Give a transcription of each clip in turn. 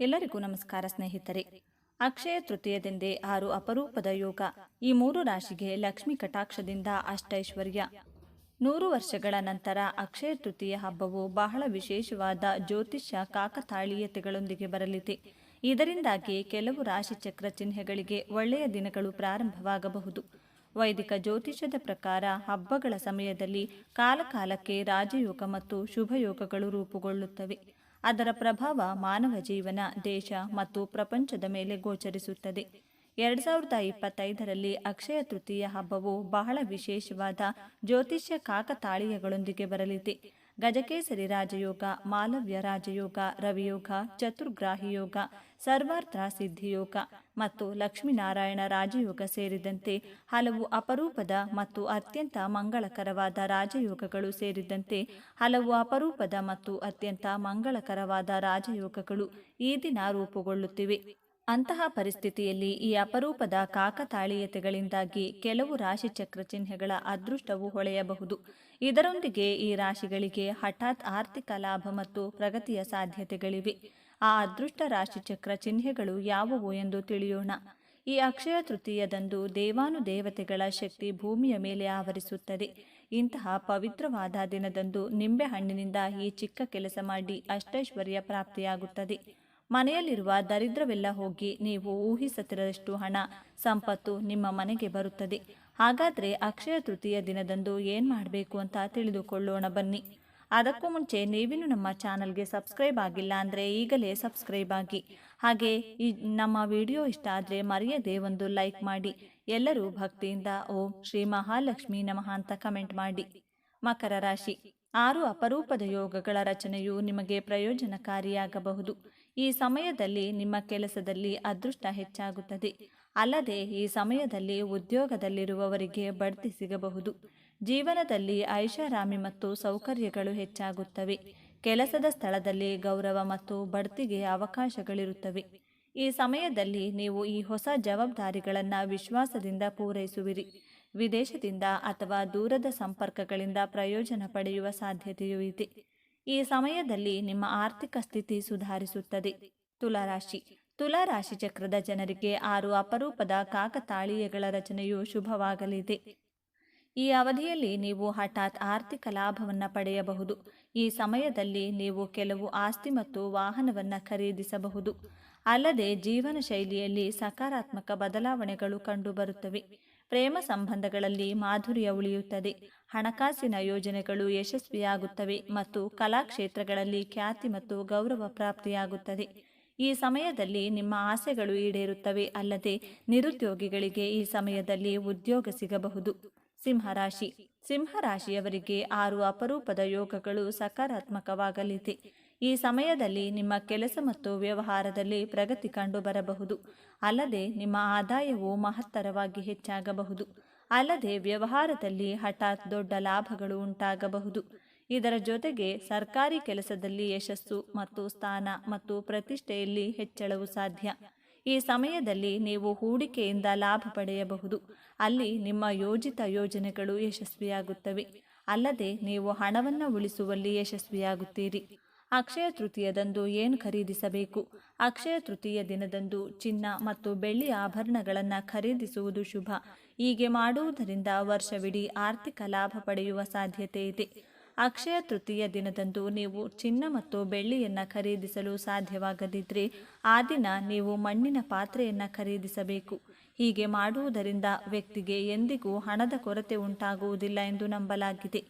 ಎಲ್ಲರಿಗೂ ನಮಸ್ಕಾರ, ಸ್ನೇಹಿತರೆ. ಅಕ್ಷಯ ತೃತೀಯದೆಂದೇ ಆರು ಅಪರೂಪದ ಯೋಗ. ಈ ಮೂರು ರಾಶಿಗೆ ಲಕ್ಷ್ಮಿ ಕಟಾಕ್ಷದಿಂದ ಅಷ್ಟೈಶ್ವರ್ಯ. ನೂರು ವರ್ಷಗಳ ನಂತರ ಅಕ್ಷಯ ತೃತೀಯ ಹಬ್ಬವು ಬಹಳ ವಿಶೇಷವಾದ ಜ್ಯೋತಿಷ್ಯ ಕಾಕತಾಳೀಯತೆಗಳೊಂದಿಗೆ ಬರಲಿದೆ. ಇದರಿಂದಾಗಿ ಕೆಲವು ರಾಶಿಚಕ್ರ ಚಿಹ್ನೆಗಳಿಗೆ ಒಳ್ಳೆಯ ದಿನಗಳು ಪ್ರಾರಂಭವಾಗಬಹುದು. ವೈದಿಕ ಜ್ಯೋತಿಷ್ಯದ ಪ್ರಕಾರ ಹಬ್ಬಗಳ ಸಮಯದಲ್ಲಿ ಕಾಲಕಾಲಕ್ಕೆ ರಾಜಯೋಗ ಮತ್ತು ಶುಭಯೋಗಗಳು ರೂಪುಗೊಳ್ಳುತ್ತವೆ. ಅದರ ಪ್ರಭಾವ ಮಾನವ ಜೀವನ, ದೇಶ ಮತ್ತು ಪ್ರಪಂಚದ ಮೇಲೆ ಗೋಚರಿಸುತ್ತದೆ. ಎರಡು ಸಾವಿರದ ಇಪ್ಪತ್ತೈದರಲ್ಲಿ ಅಕ್ಷಯ ತೃತೀಯ ಹಬ್ಬವು ಬಹಳ ವಿಶೇಷವಾದ ಜ್ಯೋತಿಷ್ಯ ಕಾಕತಾಳೀಯಗಳೊಂದಿಗೆ ಬರಲಿದೆ. ಗಜಕೇಸರಿ ರಾಜಯೋಗ, ಮಾಲವ್ಯ ರಾಜಯೋಗ, ರವಿಯೋಗ, ಚತುರ್ಗ್ರಾಹಿ ಯೋಗ, ಸರ್ವಾರ್ಥ ಸಿದ್ಧಿಯೋಗ ಮತ್ತು ಲಕ್ಷ್ಮೀನಾರಾಯಣ ರಾಜಯೋಗ ಸೇರಿದಂತೆ ಹಲವು ಅಪರೂಪದ ಮತ್ತು ಅತ್ಯಂತ ಮಂಗಳಕರವಾದ ರಾಜಯೋಗಗಳು ಸೇರಿದಂತೆ ಹಲವು ಅಪರೂಪದ ಮತ್ತು ಅತ್ಯಂತ ಮಂಗಳಕರವಾದ ರಾಜಯೋಗಗಳು ಈ ದಿನ ರೂಪುಗೊಳ್ಳುತ್ತಿವೆ. ಅಂತಹ ಪರಿಸ್ಥಿತಿಯಲ್ಲಿ ಈ ಅಪರೂಪದ ಕಾಕತಾಳೀಯತೆಗಳಿಂದಾಗಿ ಕೆಲವು ರಾಶಿಚಕ್ರ ಚಿಹ್ನೆಗಳ ಅದೃಷ್ಟವು ಹೊಳೆಯಬಹುದು. ಇದರೊಂದಿಗೆ ಈ ರಾಶಿಗಳಿಗೆ ಹಠಾತ್ ಆರ್ಥಿಕ ಲಾಭ ಮತ್ತು ಪ್ರಗತಿಯ ಸಾಧ್ಯತೆಗಳಿವೆ. ಆ ಅದೃಷ್ಟ ರಾಶಿಚಕ್ರ ಚಿಹ್ನೆಗಳು ಯಾವುವು ಎಂದು ತಿಳಿಯೋಣ. ಈ ಅಕ್ಷಯ ತೃತೀಯದಂದು ದೇವಾನುದೇವತೆಗಳ ಶಕ್ತಿ ಭೂಮಿಯ ಮೇಲೆ ಆವರಿಸುತ್ತದೆ. ಇಂತಹ ಪವಿತ್ರವಾದ ದಿನದಂದು ನಿಂಬೆ ಹಣ್ಣಿನಿಂದ ಈ ಚಿಕ್ಕ ಕೆಲಸ ಮಾಡಿ ಅಷ್ಟೈಶ್ವರ್ಯ ಪ್ರಾಪ್ತಿಯಾಗುತ್ತದೆ. ಮನೆಯಲ್ಲಿರುವ ದರಿದ್ರವೆಲ್ಲ ಹೋಗಿ ನೀವು ಊಹಿಸತಿರದಷ್ಟು ಹಣ, ಸಂಪತ್ತು ನಿಮ್ಮ ಮನೆಗೆ ಬರುತ್ತದೆ. ಹಾಗಾದರೆ ಅಕ್ಷಯ ತೃತೀಯ ದಿನದಂದು ಏನು ಮಾಡಬೇಕು ಅಂತ ತಿಳಿದುಕೊಳ್ಳೋಣ ಬನ್ನಿ. ಅದಕ್ಕೂ ಮುಂಚೆ ನೀವಿನ್ನು ನಮ್ಮ ಚಾನಲ್ಗೆ ಸಬ್ಸ್ಕ್ರೈಬ್ ಆಗಿಲ್ಲ ಅಂದರೆ ಈಗಲೇ ಸಬ್ಸ್ಕ್ರೈಬ್ ಆಗಿ. ಹಾಗೆ ಈ ನಮ್ಮ ವಿಡಿಯೋ ಇಷ್ಟ ಆದರೆ ಮರೆಯದೆ ಒಂದು ಲೈಕ್ ಮಾಡಿ. ಎಲ್ಲರೂ ಭಕ್ತಿಯಿಂದ ಓಂ ಶ್ರೀ ಮಹಾಲಕ್ಷ್ಮಿ ನಮಃ ಅಂತ ಕಮೆಂಟ್ ಮಾಡಿ. ಮಕರ ರಾಶಿ. ಆರು ಅಪರೂಪದ ಯೋಗಗಳ ರಚನೆಯು ನಿಮಗೆ ಪ್ರಯೋಜನಕಾರಿಯಾಗಬಹುದು. ಈ ಸಮಯದಲ್ಲಿ ನಿಮ್ಮ ಕೆಲಸದಲ್ಲಿ ಅದೃಷ್ಟ ಹೆಚ್ಚಾಗುತ್ತದೆ. ಅಲ್ಲದೆ ಈ ಸಮಯದಲ್ಲಿ ಉದ್ಯೋಗದಲ್ಲಿರುವವರಿಗೆ ಬಡ್ತಿ ಸಿಗಬಹುದು. ಜೀವನದಲ್ಲಿ ಐಷಾರಾಮಿ ಮತ್ತು ಸೌಕರ್ಯಗಳು ಹೆಚ್ಚಾಗುತ್ತವೆ. ಕೆಲಸದ ಸ್ಥಳದಲ್ಲಿ ಗೌರವ ಮತ್ತು ಬಡ್ತಿಗೆ ಅವಕಾಶಗಳಿರುತ್ತವೆ. ಈ ಸಮಯದಲ್ಲಿ ನೀವು ಈ ಹೊಸ ಜವಾಬ್ದಾರಿಗಳನ್ನು ವಿಶ್ವಾಸದಿಂದ ಪೂರೈಸುವಿರಿ. ವಿದೇಶದಿಂದ ಅಥವಾ ದೂರದ ಸಂಪರ್ಕಗಳಿಂದ ಪ್ರಯೋಜನ ಪಡೆಯುವ ಸಾಧ್ಯತೆಯೂ ಇದೆ. ಈ ಸಮಯದಲ್ಲಿ ನಿಮ್ಮ ಆರ್ಥಿಕ ಸ್ಥಿತಿ ಸುಧಾರಿಸುತ್ತದೆ. ತುಲಾರಾಶಿ. ತುಲಾರಾಶಿ ಚಕ್ರದ ಜನರಿಗೆ ಆರು ಅಪರೂಪದ ಕಾಕತಾಳೀಯಗಳ ರಚನೆಯು ಶುಭವಾಗಲಿದೆ. ಈ ಅವಧಿಯಲ್ಲಿ ನೀವು ಹಠಾತ್ ಆರ್ಥಿಕ ಲಾಭವನ್ನು ಪಡೆಯಬಹುದು. ಈ ಸಮಯದಲ್ಲಿ ನೀವು ಕೆಲವು ಆಸ್ತಿ ಮತ್ತು ವಾಹನವನ್ನು ಖರೀದಿಸಬಹುದು. ಅಲ್ಲದೆ ಜೀವನ ಶೈಲಿಯಲ್ಲಿ ಸಕಾರಾತ್ಮಕ ಬದಲಾವಣೆಗಳು ಕಂಡುಬರುತ್ತವೆ. ಪ್ರೇಮ ಸಂಬಂಧಗಳಲ್ಲಿ ಮಾಧುರ್ಯ ಉಳಿಯುತ್ತದೆ. ಹಣಕಾಸಿನ ಯೋಜನೆಗಳು ಯಶಸ್ವಿಯಾಗುತ್ತವೆ ಮತ್ತು ಕಲಾಕ್ಷೇತ್ರಗಳಲ್ಲಿ ಖ್ಯಾತಿ ಮತ್ತು ಗೌರವ ಪ್ರಾಪ್ತಿಯಾಗುತ್ತದೆ. ಈ ಸಮಯದಲ್ಲಿ ನಿಮ್ಮ ಆಸೆಗಳು ಈಡೇರುತ್ತವೆ ಅಲ್ಲದೆ ನಿರುದ್ಯೋಗಿಗಳಿಗೆ ಈ ಸಮಯದಲ್ಲಿ ಉದ್ಯೋಗ ಸಿಗಬಹುದು. ಸಿಂಹರಾಶಿ. ಸಿಂಹರಾಶಿಯವರಿಗೆ ಆರು ಅಪರೂಪದ ಯೋಗಗಳು ಸಕಾರಾತ್ಮಕವಾಗಲಿದೆ. ಈ ಸಮಯದಲ್ಲಿ ನಿಮ್ಮ ಕೆಲಸ ಮತ್ತು ವ್ಯವಹಾರದಲ್ಲಿ ಪ್ರಗತಿ ಕಂಡು ಬರಬಹುದು ಅಲ್ಲದೆ ನಿಮ್ಮ ಆದಾಯವು ಮಹತ್ತರವಾಗಿ ಹೆಚ್ಚಾಗಬಹುದು. ಅಲ್ಲದೆ ವ್ಯವಹಾರದಲ್ಲಿ ಹಠಾತ್ ದೊಡ್ಡ ಲಾಭಗಳು ಉಂಟಾಗಬಹುದು. ಇದರ ಜೊತೆಗೆ ಸರ್ಕಾರಿ ಕೆಲಸದಲ್ಲಿ ಯಶಸ್ಸು ಮತ್ತು ಸ್ಥಾನ ಮತ್ತು ಪ್ರತಿಷ್ಠೆಯಲ್ಲಿ ಹೆಚ್ಚಳವು ಸಾಧ್ಯ. ಈ ಸಮಯದಲ್ಲಿ ನೀವು ಹೂಡಿಕೆಯಿಂದ ಲಾಭ ಪಡೆಯಬಹುದು. ಅಲ್ಲಿ ನಿಮ್ಮ ಯೋಜಿತ ಯೋಜನೆಗಳು ಯಶಸ್ವಿಯಾಗುತ್ತವೆ. ಅಲ್ಲದೆ ನೀವು ಹಣವನ್ನು ಉಳಿಸುವಲ್ಲಿ ಯಶಸ್ವಿಯಾಗುತ್ತೀರಿ. ಅಕ್ಷಯ ತೃತೀಯದಂದು ಏನು ಖರೀದಿಸಬೇಕು? ಅಕ್ಷಯ ತೃತೀಯ ದಿನದಂದು ಚಿನ್ನ ಮತ್ತು ಬೆಳ್ಳಿ ಆಭರಣಗಳನ್ನು ಖರೀದಿಸುವುದು ಶುಭ. ಹೀಗೆ ಮಾಡುವುದರಿಂದ ವರ್ಷವಿಡೀ ಆರ್ಥಿಕ ಲಾಭ ಪಡೆಯುವ ಸಾಧ್ಯತೆ ಇದೆ. ಅಕ್ಷಯ ತೃತೀಯ ದಿನದಂದು ನೀವು ಚಿನ್ನ ಮತ್ತು ಬೆಳ್ಳಿಯನ್ನು ಖರೀದಿಸಲು ಸಾಧ್ಯವಾಗದಿದ್ದರೆ ಆ ದಿನ ನೀವು ಮಣ್ಣಿನ ಪಾತ್ರೆಯನ್ನು ಖರೀದಿಸಬೇಕು. ಹೀಗೆ ಮಾಡುವುದರಿಂದ ವ್ಯಕ್ತಿಗೆ ಎಂದಿಗೂ ಹಣದ ಕೊರತೆ ಉಂಟಾಗುವುದಿಲ್ಲ ಎಂದು ನಂಬಲಾಗಿದೆ.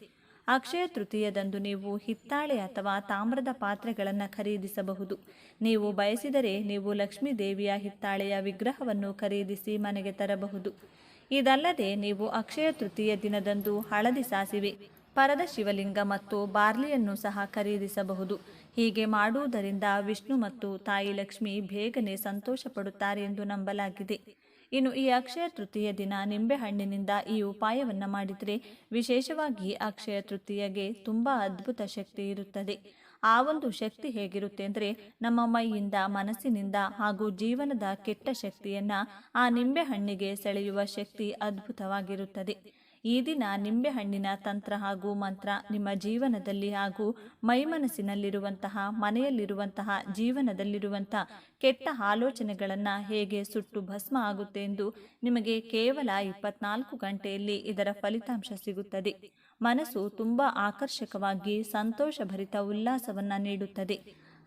ಅಕ್ಷಯ ತೃತೀಯದಂದು ನೀವು ಹಿತ್ತಾಳೆ ಅಥವಾ ತಾಮ್ರದ ಪಾತ್ರೆಗಳನ್ನು ಖರೀದಿಸಬಹುದು. ನೀವು ಬಯಸಿದರೆ ನೀವು ಲಕ್ಷ್ಮೀ ದೇವಿಯ ಹಿತ್ತಾಳೆಯ ವಿಗ್ರಹವನ್ನು ಖರೀದಿಸಿ ಮನೆಗೆ ತರಬಹುದು. ಇದಲ್ಲದೆ ನೀವು ಅಕ್ಷಯ ತೃತೀಯ ದಿನದಂದು ಹಳದಿ ಸಾಸಿವೆ, ಪರದ ಶಿವಲಿಂಗ ಮತ್ತು ಬಾರ್ಲಿಯನ್ನು ಸಹ ಖರೀದಿಸಬಹುದು. ಹೀಗೆ ಮಾಡುವುದರಿಂದ ವಿಷ್ಣು ಮತ್ತು ತಾಯಿ ಲಕ್ಷ್ಮಿ ಬೇಗನೆ ಸಂತೋಷಪಡುತ್ತಾರೆ ಎಂದು ನಂಬಲಾಗಿದೆ. ಇನ್ನು ಈ ಅಕ್ಷಯ ತೃತೀಯ ದಿನ ನಿಂಬೆಹಣ್ಣಿನಿಂದ ಈ ಉಪಾಯವನ್ನು ಮಾಡಿದರೆ ವಿಶೇಷವಾಗಿ ಅಕ್ಷಯ ತೃತೀಯಗೆ ತುಂಬ ಅದ್ಭುತ ಶಕ್ತಿ ಇರುತ್ತದೆ. ಆ ಒಂದು ಶಕ್ತಿ ಹೇಗಿರುತ್ತೆ ಅಂದರೆ ನಮ್ಮ ಮೈಯಿಂದ, ಮನಸ್ಸಿನಿಂದ ಹಾಗೂ ಜೀವನದ ಕೆಟ್ಟ ಶಕ್ತಿಯನ್ನು ಆ ನಿಂಬೆಹಣ್ಣಿಗೆ ಸೆಳೆಯುವ ಶಕ್ತಿ ಅದ್ಭುತವಾಗಿರುತ್ತದೆ. ಈ ದಿನ ನಿಂಬೆಹಣ್ಣಿನ ತಂತ್ರ ಹಾಗೂ ಮಂತ್ರ ನಿಮ್ಮ ಜೀವನದಲ್ಲಿ ಹಾಗೂ ಮೈಮನಸ್ಸಿನಲ್ಲಿರುವಂತಹ, ಮನೆಯಲ್ಲಿರುವಂತಹ ಜೀವನದಲ್ಲಿರುವಂತಹ ಕೆಟ್ಟ ಆಲೋಚನೆಗಳನ್ನು ಹೇಗೆ ಸುಟ್ಟು ಭಸ್ಮ ಆಗುತ್ತೆ ಎಂದು ನಿಮಗೆ ಕೇವಲ ಇಪ್ಪತ್ನಾಲ್ಕು ಗಂಟೆಯಲ್ಲಿ ಇದರ ಫಲಿತಾಂಶ ಸಿಗುತ್ತದೆ. ಮನಸ್ಸು ತುಂಬ ಆಕರ್ಷಕವಾಗಿ ಸಂತೋಷಭರಿತ ಉಲ್ಲಾಸವನ್ನು ನೀಡುತ್ತದೆ.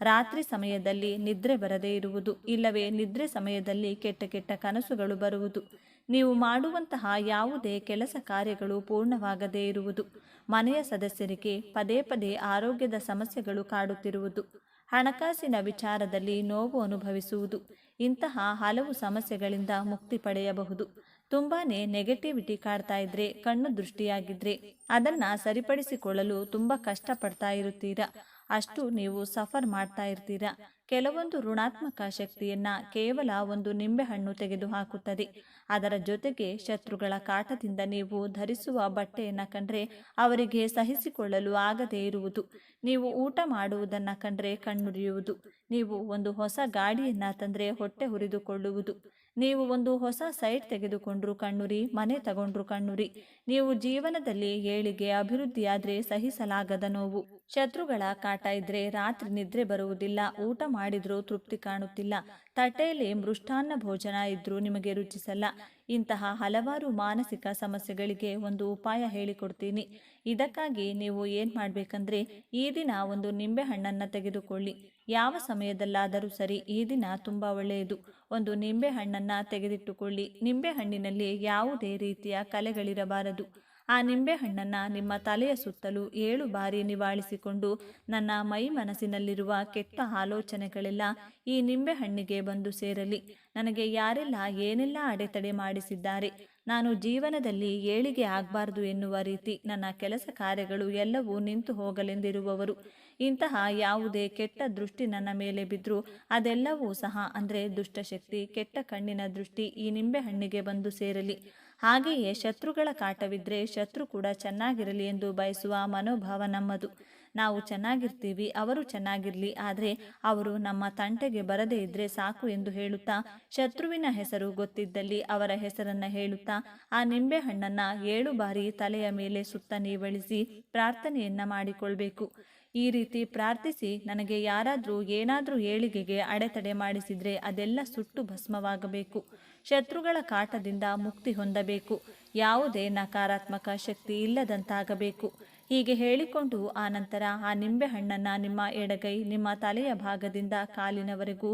ರಾತ್ರಿ ಸಮಯದಲ್ಲಿ ನಿದ್ರೆ ಬರದೇ ಇರುವುದು, ಇಲ್ಲವೇ ನಿದ್ರೆ ಸಮಯದಲ್ಲಿ ಕೆಟ್ಟ ಕೆಟ್ಟ ಕನಸುಗಳು ಬರುವುದು. ನೀವು ಮಾಡುವಂತಹ ಯಾವುದೇ ಕೆಲಸ ಕಾರ್ಯಗಳು ಪೂರ್ಣವಾಗದೇ ಇರುವುದು. ಮನೆಯ ಸದಸ್ಯರಿಗೆ ಪದೇ ಪದೇ ಆರೋಗ್ಯದ ಸಮಸ್ಯೆಗಳು ಕಾಡುತ್ತಿರುವುದು. ಹಣಕಾಸಿನ ವಿಚಾರದಲ್ಲಿ ನೋವು ಅನುಭವಿಸುವುದು. ಇಂತಹ ಹಲವು ಸಮಸ್ಯೆಗಳಿಂದ ಮುಕ್ತಿ ಪಡೆಯಬಹುದು. ತುಂಬಾ ನೆಗೆಟಿವಿಟಿ ಕಾಡ್ತಾ ಇದ್ರೆ, ಕಣ್ಣು ದೃಷ್ಟಿಯಾಗಿದ್ರೆ ಅದನ್ನು ಸರಿಪಡಿಸಿಕೊಳ್ಳಲು ತುಂಬ ಕಷ್ಟಪಡ್ತಾ ಇರುತ್ತೀರಾ? ಅಷ್ಟು ನೀವು ಸಫರ್ ಮಾಡ್ತಾ ಇರ್ತೀರಾ? ಕೆಲವೊಂದು ಋಣಾತ್ಮಕ ಶಕ್ತಿಯನ್ನ ಕೇವಲ ಒಂದು ನಿಂಬೆಹಣ್ಣು ತೆಗೆದುಹಾಕುತ್ತದೆ. ಅದರ ಜೊತೆಗೆ ಶತ್ರುಗಳ ಕಾಟದಿಂದ ನೀವು ಧರಿಸುವ ಬಟ್ಟೆಯನ್ನು ಕಂಡ್ರೆ ಅವರಿಗೆ ಸಹಿಸಿಕೊಳ್ಳಲು ಆಗದೇ ಇರುವುದು. ನೀವು ಊಟ ಮಾಡುವುದನ್ನು ಕಂಡ್ರೆ ಕಣ್ಣುರಿಯುವುದು. ನೀವು ಒಂದು ಹೊಸ ಗಾಡಿಯನ್ನ ತಂದ್ರೆ ಹೊಟ್ಟೆ ಹುರಿದುಕೊಳ್ಳುವುದು. ನೀವು ಒಂದು ಹೊಸ ಸೈಟ್ ತೆಗೆದುಕೊಂಡ್ರು ಕಣ್ಣುರಿ, ಮನೆ ತಗೊಂಡ್ರು ಕಣ್ಣುರಿ. ನೀವು ಜೀವನದಲ್ಲಿ ಏಳಿಗೆ ಅಭಿವೃದ್ಧಿಯಾದ್ರೆ ಸಹಿಸಲಾಗದ ನೋವು. ಶತ್ರುಗಳ ಕಾಟ ಇದ್ರೆ ರಾತ್ರಿ ನಿದ್ರೆ ಬರುವುದಿಲ್ಲ, ಊಟ ಮಾಡಿದ್ರೂ ತೃಪ್ತಿ ಕಾಣುತ್ತಿಲ್ಲ. ತಟ್ಟೆಯಲ್ಲಿ ಮೃಷ್ಟಾನ್ನ ಭೋಜನ ಇದ್ರೂ ನಿಮಗೆ ರುಚಿಸಲ್ಲ. ಇಂತಹ ಹಲವಾರು ಮಾನಸಿಕ ಸಮಸ್ಯೆಗಳಿಗೆ ಒಂದು ಉಪಾಯ ಹೇಳಿಕೊಡ್ತೀನಿ. ಇದಕ್ಕಾಗಿ ನೀವು ಏನು ಮಾಡಬೇಕಂದ್ರೆ, ಈ ದಿನ ಒಂದು ನಿಂಬೆಹಣ್ಣನ್ನು ತೆಗೆದುಕೊಳ್ಳಿ. ಯಾವ ಸಮಯದಲ್ಲಾದರೂ ಸರಿ ಈ ದಿನ ತುಂಬ ಒಳ್ಳೆಯದು. ಒಂದು ನಿಂಬೆಹಣ್ಣನ್ನು ತೆಗೆದಿಟ್ಟುಕೊಳ್ಳಿ. ನಿಂಬೆಹಣ್ಣಿನಲ್ಲಿ ಯಾವುದೇ ರೀತಿಯ ಕಲೆಗಳಿರಬಾರದು. ಆ ನಿಂಬೆಹಣ್ಣನ್ನು ನಿಮ್ಮ ತಲೆಯ ಸುತ್ತಲೂ ಏಳು ಬಾರಿ ನಿವಾಳಿಸಿಕೊಂಡು ನನ್ನ ಮೈ ಮನಸ್ಸಿನಲ್ಲಿರುವ ಕೆಟ್ಟ ಆಲೋಚನೆಗಳೆಲ್ಲ ಈ ನಿಂಬೆಹಣ್ಣಿಗೆ ಬಂದು ಸೇರಲಿ. ನನಗೆ ಯಾರೆಲ್ಲ ಏನೆಲ್ಲ ಅಡೆತಡೆ ಮಾಡಿಸಿದ್ದಾರೆ. ನಾನು ಜೀವನದಲ್ಲಿ ಏಳಿಗೆ ಆಗಬಾರ್ದು ಎನ್ನುವ ರೀತಿ ನನ್ನ ಕೆಲಸ ಕಾರ್ಯಗಳು ಎಲ್ಲವೂ ನಿಂತು ಹೋಗಲೆಂದಿರುವವರು. ಇಂತಹ ಯಾವುದೇ ಕೆಟ್ಟ ದೃಷ್ಟಿ ನನ್ನ ಮೇಲೆ ಬಿದ್ದರೂ ಅದೆಲ್ಲವೂ ಸಹ ಅಂದರೆ ದುಷ್ಟಶಕ್ತಿ, ಕೆಟ್ಟ ಕಣ್ಣಿನ ದೃಷ್ಟಿ ಈ ನಿಂಬೆ ಹಣ್ಣಿಗೆ ಬಂದು ಸೇರಲಿ. ಹಾಗೆಯೇ ಶತ್ರುಗಳ ಕಾಟವಿದ್ದರೆ ಶತ್ರು ಕೂಡ ಚೆನ್ನಾಗಿರಲಿ ಎಂದು ಬಯಸುವ ಮನೋಭಾವ ನಮ್ಮದು. ನಾವು ಚೆನ್ನಾಗಿರ್ತೀವಿ, ಅವರು ಚೆನ್ನಾಗಿರಲಿ, ಆದರೆ ಅವರು ನಮ್ಮ ತಂಟೆಗೆ ಬರದೇ ಇದ್ರೆ ಸಾಕು ಎಂದು ಹೇಳುತ್ತಾ, ಶತ್ರುವಿನ ಹೆಸರು ಗೊತ್ತಿದ್ದಲ್ಲಿ ಅವರ ಹೆಸರನ್ನ ಹೇಳುತ್ತಾ, ಆ ನಿಂಬೆ ಹಣ್ಣನ್ನ ಏಳು ಬಾರಿ ತಲೆಯ ಮೇಲೆ ಸುತ್ತ ನೀವಳಿಸಿ ಪ್ರಾರ್ಥನೆಯನ್ನ ಮಾಡಿಕೊಳ್ಬೇಕು. ಈ ರೀತಿ ಪ್ರಾರ್ಥಿಸಿ ನನಗೆ ಯಾರಾದರೂ ಏನಾದರೂ ಏಳಿಗೆಗೆ ಅಡೆತಡೆ ಮಾಡಿಸಿದ್ರೆ ಅದೆಲ್ಲ ಸುಟ್ಟು ಭಸ್ಮವಾಗಬೇಕು. ಶತ್ರುಗಳ ಕಾಟದಿಂದ ಮುಕ್ತಿ ಹೊಂದಬೇಕು. ಯಾವುದೇ ನಕಾರಾತ್ಮಕ ಶಕ್ತಿ ಇಲ್ಲದಂತಾಗಬೇಕು. ಹೀಗೆ ಹೇಳಿಕೊಂಡು ಆ ನಿಂಬೆ ಹಣ್ಣನ್ನು ನಿಮ್ಮ ಎಡಗೈ, ನಿಮ್ಮ ತಲೆಯ ಭಾಗದಿಂದ ಕಾಲಿನವರೆಗೂ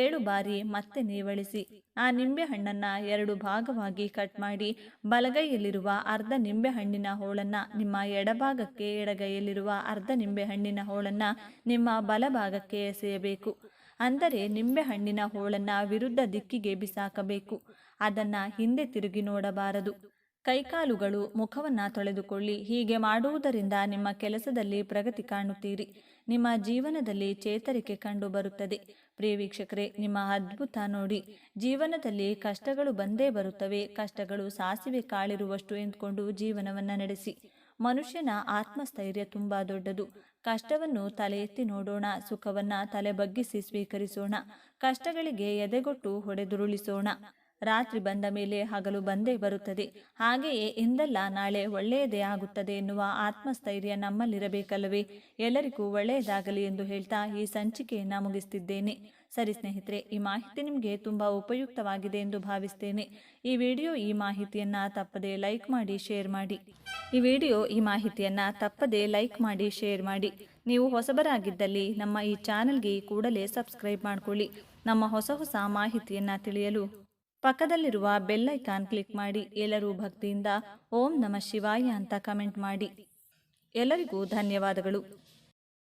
ಏಳು ಬಾರಿ ಮತ್ತೆ ನೀವಳಿಸಿ, ಆ ನಿಂಬೆ ಹಣ್ಣನ್ನು ಎರಡು ಭಾಗವಾಗಿ ಕಟ್ ಮಾಡಿ, ಬಲಗೈಯಲ್ಲಿರುವ ಅರ್ಧ ನಿಂಬೆ ಹಣ್ಣಿನ ಹೋಳನ್ನು ನಿಮ್ಮ ಎಡಭಾಗಕ್ಕೆ, ಎಡಗೈಯಲ್ಲಿರುವ ಅರ್ಧ ನಿಂಬೆ ಹಣ್ಣಿನ ಹೋಳನ್ನು ನಿಮ್ಮ ಬಲಭಾಗಕ್ಕೆ ಎಸೆಯಬೇಕು. ಅಂದರೆ ನಿಂಬೆ ಹಣ್ಣಿನ ಹೋಳನ್ನು ವಿರುದ್ಧ ದಿಕ್ಕಿಗೆ ಬಿಸಾಕಬೇಕು. ಅದನ್ನು ಹಿಂದೆ ತಿರುಗಿ ನೋಡಬಾರದು. ಕೈಕಾಲುಗಳು ಮುಖವನ್ನು ತೊಳೆದುಕೊಳ್ಳಿ. ಹೀಗೆ ಮಾಡುವುದರಿಂದ ನಿಮ್ಮ ಕೆಲಸದಲ್ಲಿ ಪ್ರಗತಿ ಕಾಣುತ್ತೀರಿ. ನಿಮ್ಮ ಜೀವನದಲ್ಲಿ ಚೇತರಿಕೆ ಕಂಡು ಬರುತ್ತದೆ. ಪ್ರಿಯ ವೀಕ್ಷಕರೇ, ನಿಮ್ಮ ಅದ್ಭುತ ನೋಡಿ. ಜೀವನದಲ್ಲಿ ಕಷ್ಟಗಳು ಬಂದೇ ಬರುತ್ತವೆ. ಕಷ್ಟಗಳು ಸಾಸಿವೆ ಕಾಳಿರುವಷ್ಟು ಎಂದುಕೊಂಡು ಜೀವನವನ್ನು ನಡೆಸಿ. ಮನುಷ್ಯನ ಆತ್ಮಸ್ಥೈರ್ಯ ತುಂಬ ದೊಡ್ಡದು. ಕಷ್ಟವನ್ನು ತಲೆ ಎತ್ತಿ ನೋಡೋಣ. ಸುಖವನ್ನು ತಲೆ ಬಗ್ಗಿಸಿ ಸ್ವೀಕರಿಸೋಣ. ಕಷ್ಟಗಳಿಗೆ ಎದೆಗೊಟ್ಟು ಹೊಡೆದುರುಳಿಸೋಣ. ರಾತ್ರಿ ಬಂದ ಮೇಲೆ ಹಗಲು ಬಂದೇ ಬರುತ್ತದೆ. ಹಾಗೆಯೇ ಇಂದಲ್ಲ ನಾಳೆ ಒಳ್ಳೆಯದೇ ಆಗುತ್ತದೆ ಎನ್ನುವ ಆತ್ಮಸ್ಥೈರ್ಯ ನಮ್ಮಲ್ಲಿರಬೇಕಲ್ಲವೇ? ಎಲ್ಲರಿಗೂ ಒಳ್ಳೆಯದಾಗಲಿ ಎಂದು ಹೇಳ್ತಾ ಈ ಸಂಚಿಕೆಯನ್ನು ಮುಗಿಸ್ತಿದ್ದೇನೆ. ಸರಿ ಸ್ನೇಹಿತರೆ, ಈ ಮಾಹಿತಿ ನಿಮಗೆ ತುಂಬ ಉಪಯುಕ್ತವಾಗಿದೆ ಎಂದು ಭಾವಿಸ್ತೇನೆ. ಈ ವಿಡಿಯೋ ಈ ಮಾಹಿತಿಯನ್ನು ತಪ್ಪದೆ ಲೈಕ್ ಮಾಡಿ, ಶೇರ್ ಮಾಡಿ. ಈ ವಿಡಿಯೋ ಈ ಮಾಹಿತಿಯನ್ನು ತಪ್ಪದೆ ಲೈಕ್ ಮಾಡಿ, ಶೇರ್ ಮಾಡಿ. ನೀವು ಹೊಸಬರಾಗಿದ್ದಲ್ಲಿ ನಮ್ಮ ಈ ಚಾನಲ್ಗೆ ಕೂಡಲೇ ಸಬ್ಸ್ಕ್ರೈಬ್ ಮಾಡಿಕೊಳ್ಳಿ. ನಮ್ಮ ಹೊಸ ಹೊಸ ಮಾಹಿತಿಯನ್ನು ತಿಳಿಯಲು ಪಕ್ಕದಲ್ಲಿರುವ ಬೆಲ್ ಐಕಾನ್ ಕ್ಲಿಕ್ ಮಾಡಿ. ಎಲ್ಲರೂ ಭಕ್ತಿಯಿಂದ ಓಂ ನಮ ಶಿವಾಯ ಅಂತ ಕಮೆಂಟ್ ಮಾಡಿ. ಎಲ್ಲರಿಗೂ ಧನ್ಯವಾದಗಳು.